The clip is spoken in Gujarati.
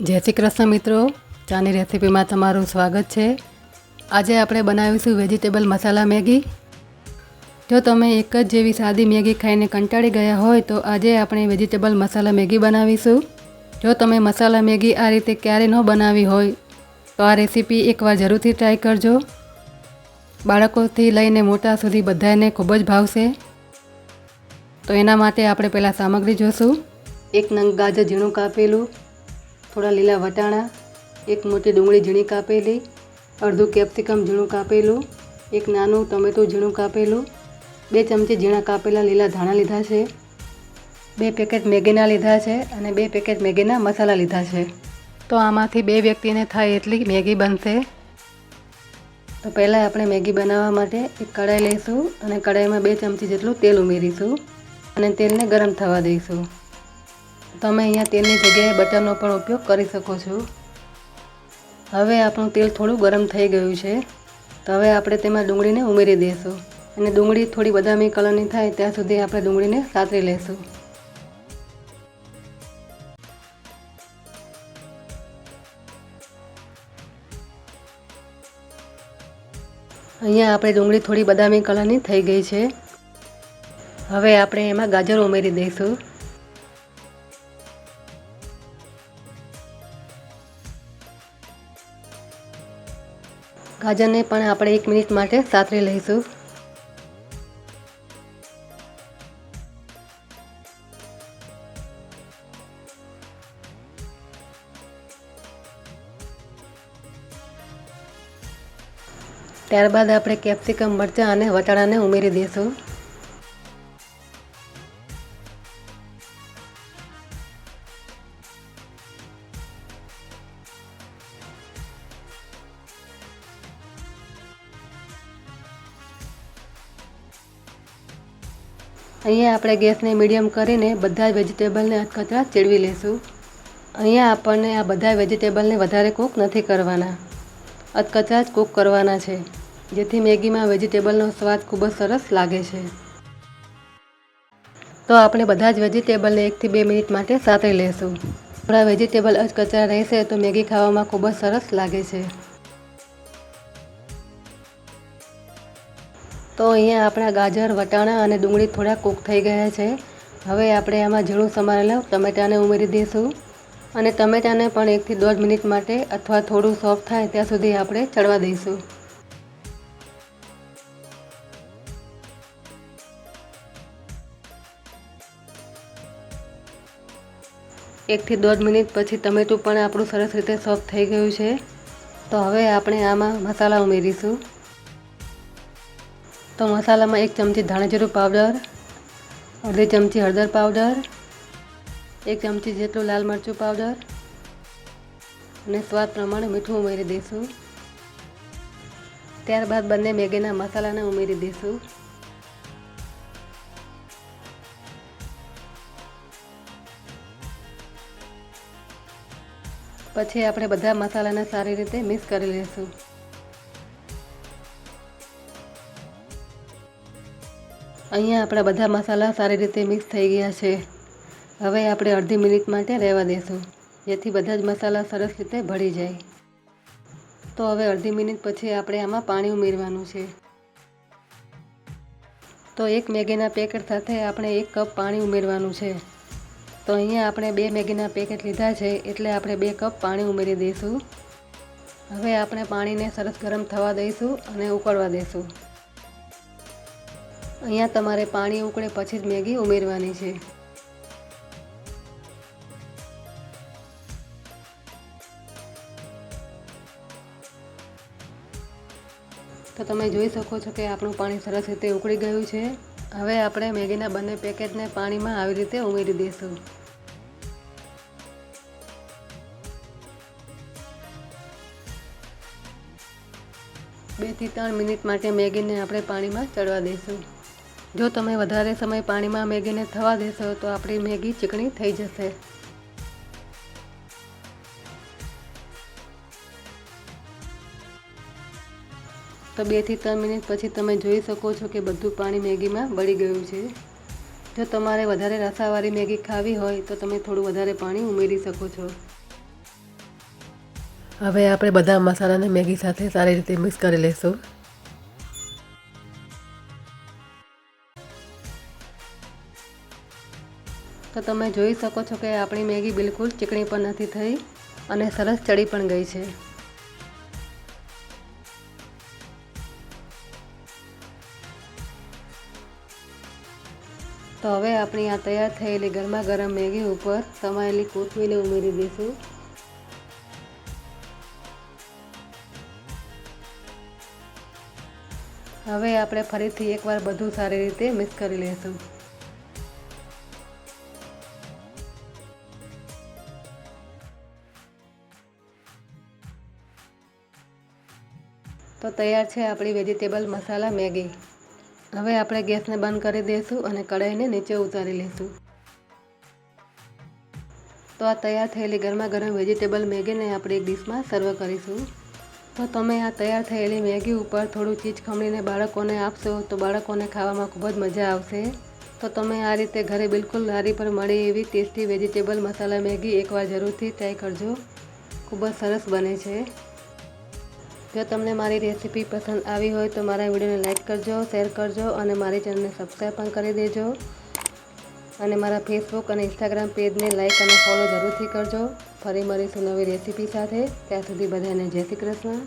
જય શ્રી કૃષ્ણ મિત્રો. ચાની રેસીપીમાં તમારું સ્વાગત છે. આજે આપણે બનાવીશું વેજીટેબલ મસાલા મેગી. જો તમે એક જ જેવી સાદી મેગી ખાઈને કંટાળી ગયા હોય તો આજે આપણે વેજીટેબલ મસાલા મેગી બનાવીશું. જો તમે મસાલા મેગી આ રીતે ક્યારે ન બનાવી હોય તો આ રેસીપી એકવાર જરૂરથી ટ્રાય કરજો. બાળકોથી લઈને મોટા સુધી બધાને ખૂબ જ ભાવશે. તો એના માટે આપણે પહેલાં સામગ્રી જોશું. એક નંગ ગાજર ઝીણું કાપેલું. થોડા લીલા વટાણા, એક મોટી ડુંગળી ઝીણી કાપેલી, અડધું કેપ્સિકમ ઝીણું કાપેલું, એક નાનું ટમેટું ઝીણું કાપેલું, બે ચમચી ઝીણા કાપેલા લીલા ધાણા લીધા છે, બે પેકેટ મેગીના લીધા છે અને બે પેકેટ મેગીના મસાલા લીધા છે. તો આમાંથી બે વ્યક્તિને થાય એટલી મેગી બનશે. તો પહેલાં આપણે મેગી બનાવવા માટે એક કઢાઈ લઈશું અને કઢાઈમાં બે ચમચી જેટલું તેલ ઉમેરીશું અને તેલને ગરમ થવા દઈશું. તમે અહીંયા તેલની જગ્યાએ બટરનો પણ ઉપયોગ કરી શકો છો. હવે આપણું તેલ થોડું ગરમ થઈ ગયું છે. તો હવે આપણે તેમાં ડુંગળીને ઉમેરી દઈશું. અને ડુંગળી થોડી બદામી કલરની થાય ત્યાં સુધી આપણે ડુંગળીને સાતરી લઈશું. અહીંયા આપણે ડુંગળી થોડી બદામી કલરની થઈ ગઈ છે. હવે આપણે એમાં ગાજર ઉમેરી દઈશું. ગાજરને પણ આપણે એક મિનિટ માટે સાતરી લઈશું. ત્યારબાદ આપણે કેપ્સિકમ, મરચાં અને વટાણાને ઉમેરી દઈશું. અહીંયા આપણે ગેસને મીડિયમ કરીને બધા વેજીટેબલને અધકચરા ચેડવી લઈશું અહીંયા આપણને આ બધા વેજીટેબલને વધારે કૂક નથી કરવાના. અધકચરા જ કૂક કરવાના છે. જેથી મેગીમાં વેજીટેબલનો સ્વાદ ખૂબ જ સરસ લાગે છે. તો આપણે બધા જ વેજીટેબલને એકથી બે મિનિટ માટે સાતરી લઈશું થોડા વેજીટેબલ અધકચરા રહેશે તો મેગી ખાવામાં ખૂબ જ સરસ લાગે છે. તો અહીંયા આપણા ગાજર, વટાણા અને ડુંગળી થોડા કૂક થઈ ગયા છે. હવે આપણે આમાં ઝીણું સમારેલા ટમેટાને ઉમેરી દઈશું. અને ટમેટાને પણ એકથી દોઢ મિનિટ માટે અથવા થોડું સોફ્ટ થાય ત્યાં સુધી આપણે ચડવા દઈશું. એકથી દોઢ મિનિટ પછી ટમેટું પણ આપણું સરસ રીતે સોફ્ટ થઈ ગયું છે. તો હવે આપણે આમાં મસાલા ઉમેરીશું. તો મસાલામાં એક ચમચી ધાણાજીરું પાવડર, અડધી ચમચી હળદર પાવડર, એક ચમચી જેટલું લાલ મરચું પાવડર અને સ્વાદ પ્રમાણે મીઠું ઉમેરી દઈશું. ત્યારબાદ બંને મેગીના મસાલાને ઉમેરી દઈશું. પછી આપણે બધા મસાલાને સારી રીતે મિક્સ કરી લઈશું. અહીંયા આપણા બધા મસાલા સારી રીતે મિક્સ થઈ ગયા છે. હવે આપણે અડધી મિનિટ માટે રહેવા દઈશું જેથી બધા જ મસાલા સરસ રીતે ભળી જાય. તો હવે અડધી મિનિટ પછી આપણે આમાં પાણી ઉમેરવાનું છે. તો એક મેગીના પેકેટ સાથે આપણે એક કપ પાણી ઉમેરવાનું છે. તો અહીંયા આપણે બે મેગીના પેકેટ લીધા છે, એટલે આપણે બે કપ પાણી ઉમેરી દઈશું. હવે આપણે પાણીને સરસ ગરમ થવા દઈશું અને ઉકળવા દઈશું. અહીંયા તમારે પાણી ઉકળે પછી જ મેગી ઉમેરવાની છે. તો તમે જોઈ શકો છો કે આપણું પાણી સરસ રીતે ઉકળી ગયું છે. હવે આપણે મેગીના બંને પેકેટને પાણીમાં આવી રીતે ઉમેરી દઈશું. બેથી ત્રણ મિનિટ માટે મેગીને આપણે પાણીમાં ચડવા દઈશું. જો તમે વધારે સમય પાણીમાં મેગીને થવા દેશો તો આપણી મેગી ચીકણી થઈ જશે. તો બેથી ત્રણ મિનિટ પછી તમે જોઈ શકો છો કે બધું પાણી મેગીમાં બળી ગયું છે. જો તમારે વધારે રસાવાળી મેગી ખાવી હોય તો તમે થોડું વધારે પાણી ઉમેરી શકો છો. હવે આપણે બધા મસાલાને મેગી સાથે સારી રીતે મિક્સ કરી લઈશું તો તમે જોઈ શકો છો કે આપણી મેગી બિલકુલ ચીકણી પણ નથી થઈ અને સરસ ચડી પણ ગઈ છે. તો હવે આપણી આ તૈયાર થયેલી ગરમા ગરમ મેગી ઉપર સમાયેલી કોથમીને ઉમેરી દઈશું. હવે આપણે ફરીથી એકવાર બધું સારી રીતે મિક્સ કરી લઈશું. તો તૈયાર છે આપણી વેજીટેબલ મસાલા મેગી. હવે આપણે ગેસને બંધ કરી દઈશું અને કઢાઈને નીચે ઉતારી લઈશું. તો આ તૈયાર થયેલી ગરમા ગરમ વેજીટેબલ મેગીને આપણે એક ડીશમાં સર્વ કરીશું. તો તમે આ તૈયાર થયેલી મેગી ઉપર થોડું ચીજ ખમણીને બાળકોને આપશો તો બાળકોને ખાવામાં ખૂબ જ મજા આવશે. તો તમે આ રીતે ઘરે બિલકુલ લારી પર મળે એવી ટેસ્ટી વેજીટેબલ મસાલા મેગી એકવાર જરૂરથી ટ્રાય કરજો. ખૂબ જ સરસ બને છે. જો તમને મારી રેસીપી પસંદ આવી હોય તો મારા વિડીયોને લાઇક કરજો, શેર કરજો અને મારી ચેનલને સબસ્ક્રાઈબ પણ કરી દેજો. અને મારા ફેસબુક અને ઇન્સ્ટાગ્રામ પેજને લાઇક અને ફોલો જરૂરથી કરજો. ફરી મળીશું નવી રેસીપી સાથે. ત્યાં સુધી બધાને જય શ્રી કૃષ્ણ.